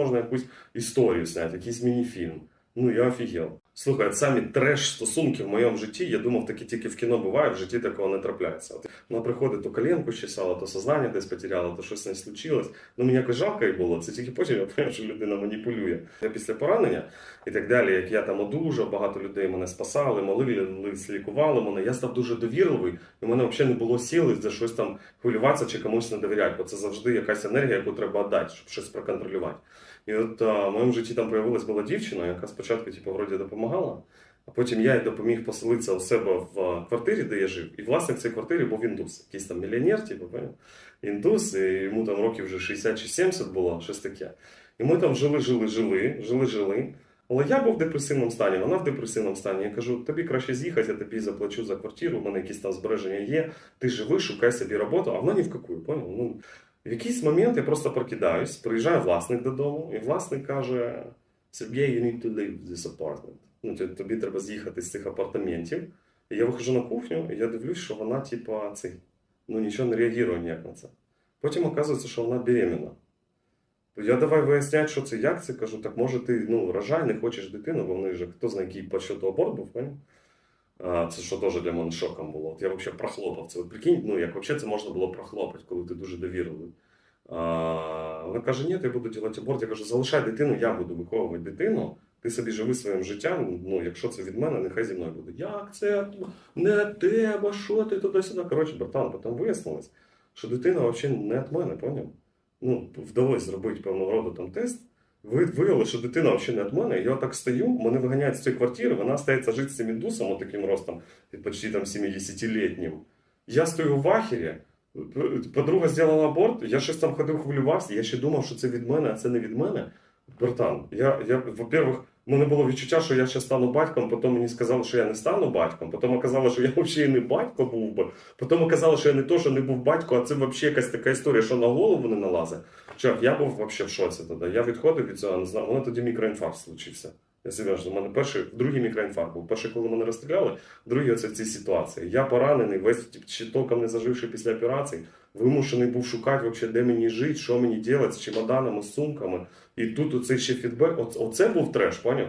можна якусь історію зняти, якийсь міні-фільм. Ну я офігел. Слухай, самі треш стосунки в моєму житті, я думав, таке тільки в кіно буває, в житті такого не трапляється. От вона приходить, то коленку чесала, то сознання десь потеряла, то щось не случилось. Ну мені якось жалко їй було. Це тільки потім я поняв, що людина маніпулює. Я після поранення і так далі, як я там одужав, багато людей мене спасали, молились, лікували мене. Я став дуже довірливий, і в мене взагалі не було сили за щось там хвилюватися чи комусь не довіряти, бо це завжди якась енергія, яку треба віддати, щоб щось проконтролювати. І от а, в моєму житті там появилась була дівчина, яка спочатку, типу, вроді допомагала, а потім я їй допоміг поселитися у себе в квартирі, де я жив. І власник цієї квартири був індус, якийсь там мільйонер, типу, індус, і йому там років вже 60 чи 70 було, щось таке. І ми там жили, жили, жили, жили, жили. Але я був в депресивному стані, вона в депресивному стані. Я кажу, тобі краще з'їхати, я тобі заплачу за квартиру, у мене якісь там збереження є, ти живи, шукай собі роботу, а вона ні в яку, поняв? Ну, в якийсь момент я просто прокидаюсь, приїжджає власник додому, і власник каже: Сергій, you need to leave this apartment. Ну, тобі- треба з'їхати з цих апартаментів. І я виходжу на кухню, і я дивлюсь, що вона, типа, цей, ну нічого не реагує ніяк на це. Потім оказується, що вона беременна. Я давай виясняти, що це, як це. Кажу, так може ти ну, рожай, не хочеш дитину, бо в неї же хто знає, який по счету аборт був, поняв? Це що теж для мене шоком було. От я взагалі прохлопав це. Прикинь, ну як взагалі це можна було прохлопати, коли ти дуже довірливий. Вона каже, ні, я буду робити аборт. Я кажу, залишай дитину, я буду виховувати дитину. Ти собі живи своїм життям. Ну, якщо це від мене, нехай зі мною буде. Як це не тебе, що ти туди-сюди? Коротше, братан, потім вияснилось, що дитина взагалі не від мене, поняв? Ну, вдалося зробити певного роду там тест. Ви виявили, що дитина взагалі не від мене. Я так стою, мене виганяють з цієї квартири, вона стається жити з цим індусом, таким ростом, почти там 70-літнім. Я стою в ахері, подруга зробила аборт, я щось там ходив, хвилювався, я ще думав, що це від мене, а це не від мене. Братан, я, я во-первых, в мене було відчуття, що я ще стану батьком, потім мені сказали, що я не стану батьком, потім оказалося, що я взагалі не батько був би, потім оказалося, що я не то, що не був батько, а це взагалі якась така історія, що на голову не налазить. Чувак, я був взагалі в шоці тоді. Я відходив від цього, не знаю, у мене тоді мікроінфаркт случився. Я серйозно, у мене перший, другий мікроінфаркт був. Перший, коли мене розстріляли, другий оце в цій ситуації. Я поранений, весь ще толком не заживши після операції, вимушений був шукати, вообще, де мені жити, що мені робити з чемоданами, з сумками. І тут оцей ще фідбек. Оце був треш, поняв?